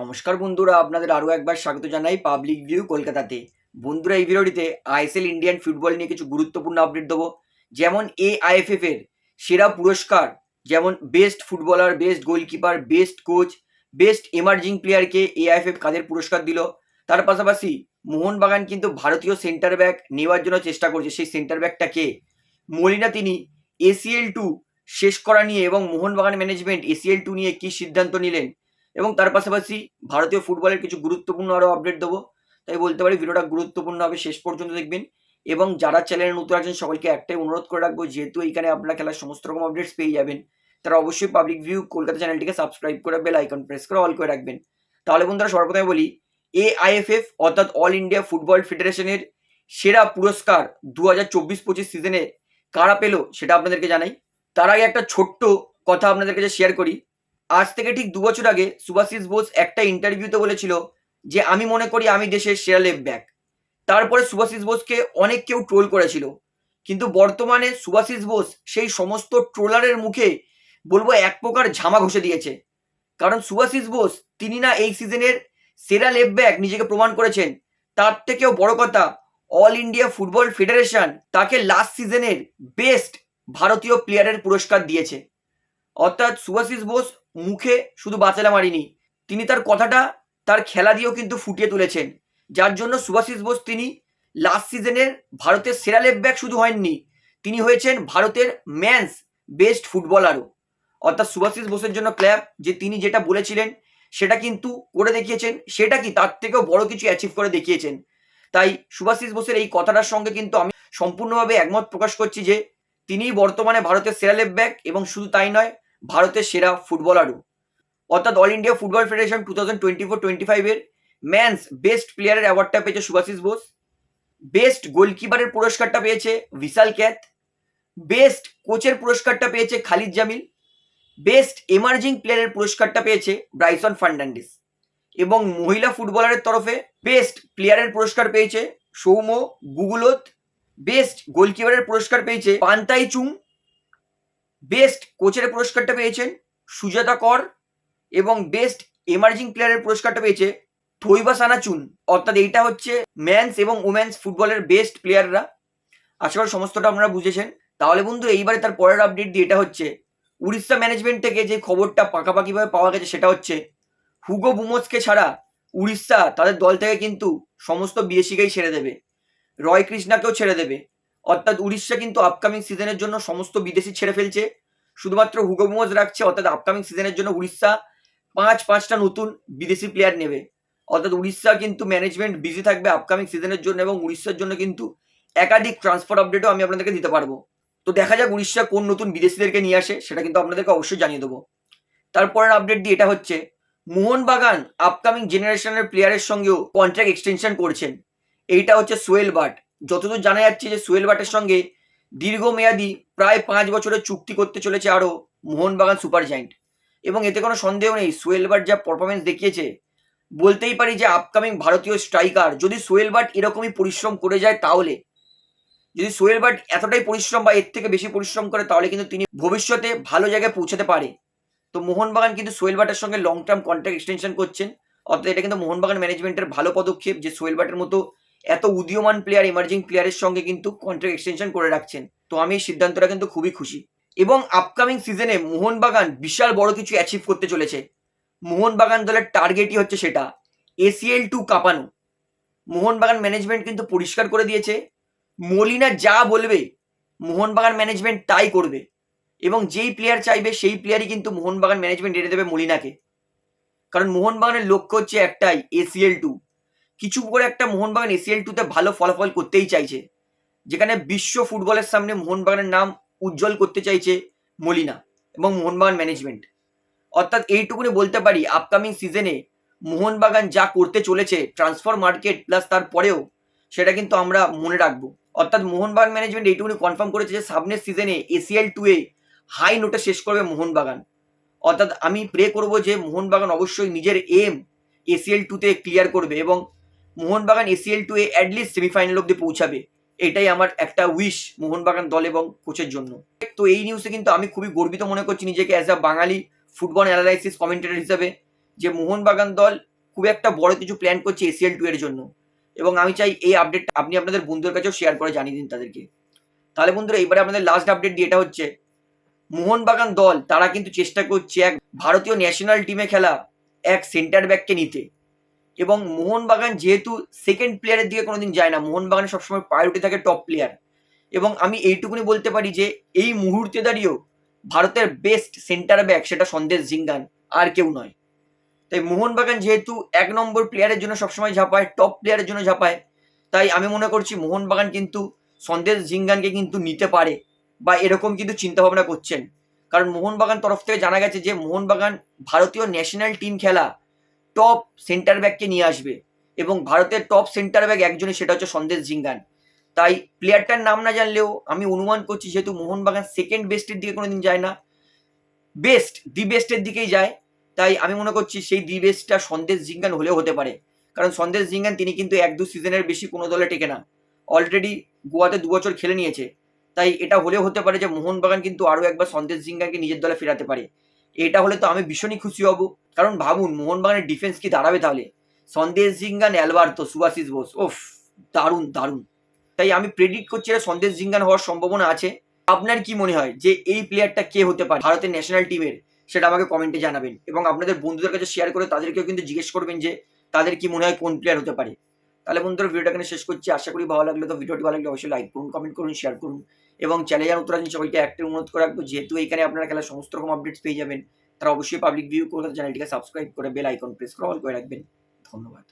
নমস্কার বন্ধুরা, আপনাদের আরও একবার স্বাগত জানাই পাবলিক ভিউ কলকাতাতে। বন্ধুরা, এই ভিডিওটিতে আইএসএল ইন্ডিয়ান ফুটবল নিয়ে কিছু গুরুত্বপূর্ণ আপডেট দেবো। যেমন এ আইএফএফ এর সেরা পুরস্কার, যেমন best footballer best goalkeeper best coach best emerging প্লেয়ারকে এআইএফএফ কাদের পুরস্কার দিল। তার পাশাপাশি মোহনবাগান কিন্তু ভারতীয় সেন্টার ব্যাক নেওয়ার জন্য চেষ্টা করছে। সেই সেন্টার ব্যাকটা কে? মলিনা তিনি এসিএল টু শেষ করা নিয়ে এবং মোহনবাগান ম্যানেজমেন্ট এসিএল টু নিয়ে কি সিদ্ধান্ত নিলেন? এবং তার পাশাপাশি ভারতীয় ফুটবলের কিছু গুরুত্বপূর্ণ আরও আপডেট দেবো। তাই বলতে পারি ভিডিওটা গুরুত্বপূর্ণ হবে, শেষ পর্যন্ত দেখবেন। এবং যারা চ্যানেলে নতুন আছেন সকলকে একটাই অনুরোধ করে রাখব, যেহেতু এইখানে আপনারা খেলার সমস্ত রকম আপডেটস পেয়ে যাবেন, তারা অবশ্যই পাবলিক ভিউ কলকাতা চ্যানেলটিকে সাবস্ক্রাইব করে বেল আইকন প্রেস করে অল করে রাখবেন। তাহলে বন্ধুরা সর্বপ্রথমে বলি এ এআইএফএফ অর্থাৎ অল ইন্ডিয়া ফুটবল ফেডারেশনের সেরা পুরস্কার দু হাজার চব্বিশ পঁচিশ সিজনে কারা পেল সেটা আপনাদেরকে জানাই। তার আগে একটা ছোট্ট কথা আপনাদের কাছে শেয়ার করি। আজ থেকে ঠিক দু বছর আগে সুভাষিস বোস একটা ইন্টারভিউতে বলেছিল যে, আমি মনে করি আমি দেশের সেরা লেফট ব্যাক তারপরে সুভাষিস বোসকে অনেক কেউ ট্রোল করেছিল। কিন্তু বর্তমানে সুভাষিস বোস সেই সমস্ত ট্রোলারের মুখে বলব এক প্রকার ঝামা ঘষে দিয়েছে। কারণ সুভাষিস বোস, তিনি না এই সিজনের সেরা লেফট ব্যাক নিজেকে প্রমাণ করেছেন। তার থেকেও বড় কথা অল ইন্ডিয়া ফুটবল ফেডারেশন তাকে লাস্ট সিজনের বেস্ট ভারতীয় প্লেয়ারের পুরস্কার দিয়েছে। অর্থাৎ সুভাষিস বোস মুখে শুধু বাঁচালা মারিনি। তিনি তার কথাটা তার খেলা দিয়েও কিন্তু ফুটিয়ে তুলেছেন। যার জন্য সুভাষিস বোস তিনি লাস্ট সিজনের ভারতের সেরা লেফট ব্যাক শুধু হয়নি তিনি হয়েছেন ভারতের ম্যানস বেস্ট ফুটবলারও অর্থাৎ সুভাষিস বোসের জন্য ক্ল্যাব যে তিনি যেটা বলেছিলেন, সেটা কিন্তু করে দেখিয়েছেন, সেটা কি তার থেকেও বড় কিছু অ্যাচিভ করে দেখিয়েছেন। তাই সুভাষিস বোসের এই কথাটার সঙ্গে কিন্তু আমি সম্পূর্ণভাবে একমত প্রকাশ করছি যে, তিনিই বর্তমানে ভারতের সেরা লেফট ব্যাক এবং শুধু তাই নয় ভারতের সেরা ফুটবলারও। অর্থাৎ All India Football Federation two thousand twenty four twenty ফাইভের ম্যানস বেস্ট প্লেয়ারের অ্যাওয়ার্ডটা পেয়েছে সুভাষিস বোস। বেস্ট গোলকিপারের পুরস্কারটা পেয়েছে বিশাল ক্যাথ। বেস্ট কোচের পুরস্কারটা পেয়েছে খালিদ জামিল। বেস্ট এমার্জিং প্লেয়ারের পুরস্কারটা পেয়েছে ব্রাইসন ফার্নান্ডিস। এবং মহিলা ফুটবলারের তরফে বেস্ট প্লেয়ারের পুরস্কার পেয়েছে সৌম্য গুগুলোত। বেস্ট গোলকিপারের পুরস্কার পেয়েছে পান্তাই চুং। বেস্ট কোচের পুরস্কারটা পেয়েছেন সুজাতা কর এবং বেস্ট এমার্জিং প্লেয়ারের পুরস্কারটা পেয়েছে থৈবা সানাচুন। অর্থাৎ এইটা হচ্ছে ম্যানস এবং উমেন্স ফুটবলের বেস্ট প্লেয়াররা। আশা করি সমস্তটা আপনারা বুঝেছেন। তাহলে বন্ধু, এইবারে তার পরের আপডেট দিয়ে এটা হচ্ছে, উড়িষ্যা ম্যানেজমেন্ট থেকে যে খবরটা পাকাপাকিভাবে পাওয়া গেছে সেটা হচ্ছে, হুগো বুমোসকে ছাড়া উড়িষ্যা তাদের দল থেকে কিন্তু সমস্ত বিদেশিকেই ছেড়ে দেবে। রয় কৃষ্ণাকেও ছেড়ে দেবে। অর্থাৎ উড়িষ্যা কিন্তু আপকামিং সিজনের জন্য সমস্ত বিদেশি ছেড়ে ফেলছে। শুধুমাত্র হুগো বুমোস রাখছে, অর্থাৎ আপকামিং সিজনের জন্য উড়িষ্যা পাঁচ, পাঁচটা নতুন বিদেশি প্লেয়ার নেবে। অর্থাৎ উড়িষ্যা কিন্তু ম্যানেজমেন্ট বিজি থাকবে আপকামিং সিজনের জন্য এবং উড়িষ্যার জন্য কিন্তু একাধিক ট্রান্সফার আপডেটও আমি আপনাদেরকে দিতে পারব। তো দেখা যাক উড়িষ্যা কোন নতুন বিদেশিদেরকে নিয়ে আসে, সেটা কিন্তু আপনাদেরকে অবশ্যই জানিয়ে দেবো। তারপরের আপডেট দিয়ে এটা হচ্ছে, মোহনবাগান আপকামিং জেনারেশনের প্লেয়ারের সঙ্গেও কন্ট্রাক্ট এক্সটেনশন করছেন। এইটা হচ্ছে সোয়েল বাট। যতদূর জানা যাচ্ছে যে সোয়েল বাটের সঙ্গে দীর্ঘমেয়াদী প্রায় পাঁচ বছরের চুক্তি করতে চলেছে আরও মোহনবাগান সুপার জায়েন্ট। এবং এতে কোনো সন্দেহ নেই সোয়েল বাট যা পারফরমেন্স দেখিয়েছে, বলতেই পারি যে আপকামিং ভারতীয় স্ট্রাইকার যদি সোয়েল বাট এরকমই পরিশ্রম করে যায় তাহলে, যদি সোহেল বাট এতটাই পরিশ্রম বা এর থেকে বেশি পরিশ্রম করে তাহলে কিন্তু তিনি ভবিষ্যতে ভালো জায়গায় পৌঁছাতে পারে। তো মোহনবাগান কিন্তু সোহেল বাটের সঙ্গে লং টার্ম কন্ট্রাক্ট এক্সটেনশন করছেন, অর্থাৎ এটা কিন্তু মোহনবাগান ম্যানেজমেন্টের ভালো পদক্ষেপ যে সোহেল বাটের মতো এত উদীয়মান প্লেয়ার এমার্জিং প্লেয়ারের সঙ্গে কিন্তু কন্ট্রাক্ট এক্সটেনশন করে রাখছেন। তো আমি এই সিদ্ধান্তটা কিন্তু খুবই খুশি। এবং আপকামিং সিজনে মোহনবাগান বিশাল বড় কিছু অ্যাচিভ করতে চলেছে। মোহনবাগান দলের টার্গেটই হচ্ছে সেটা এসিএল টু কাঁপানো। মোহনবাগান ম্যানেজমেন্ট কিন্তু পরিষ্কার করে দিয়েছে। মলিনা যা বলবে, মোহনবাগান ম্যানেজমেন্ট তাই করবে। এবং যেই প্লেয়ার চাইবে, সেই প্লেয়ারই কিন্তু মোহনবাগান ম্যানেজমেন্ট এনে দেবে মলিনাকে। কারণ মোহনবাগানের লক্ষ্য হচ্ছে একটাই এসিএল টু কিছু করে একটা মোহনবাগান এসিএল টুতে ভালো ফলাফল করতেই চাইছে। যেখানে বিশ্ব ফুটবলের সামনে মোহনবাগানের নাম উজ্জ্বল করতে চাইছে মলিনা এবং মোহনবাগান ম্যানেজমেন্ট অর্থাৎ এইটুকুনি বলতে পারি আপকামিং সিজনে মোহনবাগান যা করতে চলেছে ট্রান্সফার মার্কেট প্লাস তারপরেও সেটা কিন্তু আমরা মনে রাখব। অর্থাৎ মোহনবাগান ম্যানেজমেন্ট এইটুকুনি কনফার্ম করেছে যে সামনের সিজনে এসিএল টু এ হাই নোটে শেষ করবে মোহনবাগান। অর্থাৎ আমি প্রে করব যে মোহনবাগান অবশ্যই নিজের এম এসিএল টুতে ক্লিয়ার করবে এবং মোহনবাগান এসিএল টু এ সেমিফাইনাল অব্দি পৌঁছাবে। এটাই আমার একটা উইশ মোহনবাগান দল এবং কোচের জন্য। তো এই নিউজে কিন্তু আমি খুবই গর্বিত মনে করছি নিজেকে as a Bengali football analysis commentator হিসাবে যে মোহনবাগান দল খুব একটা বড় কিছু প্ল্যান করছে এসিএল টু এর জন্য। এবং আমি চাই এই আপডেট আপনি আপনাদের বন্ধুদের কাছেও শেয়ার করে জানিয়ে দিন তাদেরকে। তাহলে বন্ধুরা, এবারে আপনাদের লাস্ট আপডেট দিয়ে এটা হচ্ছে, মোহনবাগান দল, তারা কিন্তু চেষ্টা করছে এক ভারতীয় ন্যাশনাল টিমে খেলা, এক সেন্টার ব্যাককে নিতে। এবং মোহনবাগান যেহেতু সেকেন্ড প্লেয়ারের দিকে কোনোদিন যায় না মোহনবাগানের সবসময় প্রায়োরিটি থাকে টপ প্লেয়ার এবং আমি এইটুকুনি বলতে পারি যে, এই মুহূর্তে দাঁড়িয়েও ভারতের বেস্ট সেন্টার ব্যাক সেটা সন্দেশ জিঙ্গান, আর কেউ নয়। তাই মোহনবাগান যেহেতু এক নম্বর প্লেয়ারের জন্য সবসময় ঝাঁপায় টপ প্লেয়ারের জন্য ঝাঁপায়, তাই আমি মনে করছি মোহনবাগান কিন্তু সন্দেশ জিঙ্গানকে কিন্তু নিতে পারে বা এরকম কিন্তু চিন্তাভাবনা করছেন। কারণ মোহনবাগান তরফ থেকে জানা গেছে যে, মোহনবাগান ভারতীয় ন্যাশনাল টিম খেলা টপ সেন্টার ব্যাককে নিয়ে আসবে। এবং ভারতের টপ সেন্টার ব্যাক একজনই, সেটা হচ্ছে সন্দেশ জিঙ্গান তাই প্লেয়ারটার নাম না জানলেও আমি অনুমান করছি, যেহেতু মোহনবাগান সেকেন্ড বেস্টের দিকে কোনোদিন যায় না। বেস্ট দি বেস্টের দিকেই যায়। তাই আমি মনে করছি, সেই দি বেস্টটা সন্দেশ জিঙ্গান হলেও হতে পারে। কারণ সন্দেশ জিঙ্গান তিনি কিন্তু এক দু সিজনের বেশি কোনো দলে টেকে না। অলরেডি গোয়াতে দু বছর খেলে নিয়েছে। তাই এটা হলেও হতে পারে যে, মোহনবাগান কিন্তু আরও একবার সন্দেশ জিঙ্গানকে নিজের দলে ফেরাতে পারে। এটা হলে তো আমি ভীষণই খুশি হব। কারণ ভাবুন, মোহনবাগানের ডিফেন্স কি দাঁড়াবে তাহলে? সন্দেশ জিঙ্গান, অ্যালবার্তো, সুভাশিস বোস ওফ দারুণ দারুণ। তাই আমি প্রেডিক্ট করছি এটা সন্দেশ জিঙ্গান হওয়ার সম্ভাবনা আছে। আপনার কি মনে হয় যে এই প্লেয়ারটা কে হতে পারে? ভারতের ন্যাশনাল টিমের সেটা আমাকে কমেন্টে জানাবেন। এবং আপনাদের বন্ধুদের কাছে শেয়ার করে তাদেরকেও কিন্তু জিজ্ঞেস করবেন যে তাদের কি মনে হয় কোন প্লেয়ার হতে পারে। তাহলে বন্ধুরা ভিডিওটা এখানে শেষ করছি। আশা করি ভালো লাগলে তো ভিডিওটি ভালো লাগলে অবশ্যই লাইক করুন কমেন্ট করুন শেয়ার করুন এবং চ্যানেল নতুন আছেন সবাইকে একটা অনুরোধ করে রাখব, যেহেতু এখানে আপনারা খেলার সমস্ত রকম আপডেটস পেয়ে যাবেন, তারা অবশ্যই পাবলিক ভিউ করে চ্যানেলটিকে সাবস্ক্রাইব করে বেল আইকন প্রেস করে অল করে রাখবেন। ধন্যবাদ।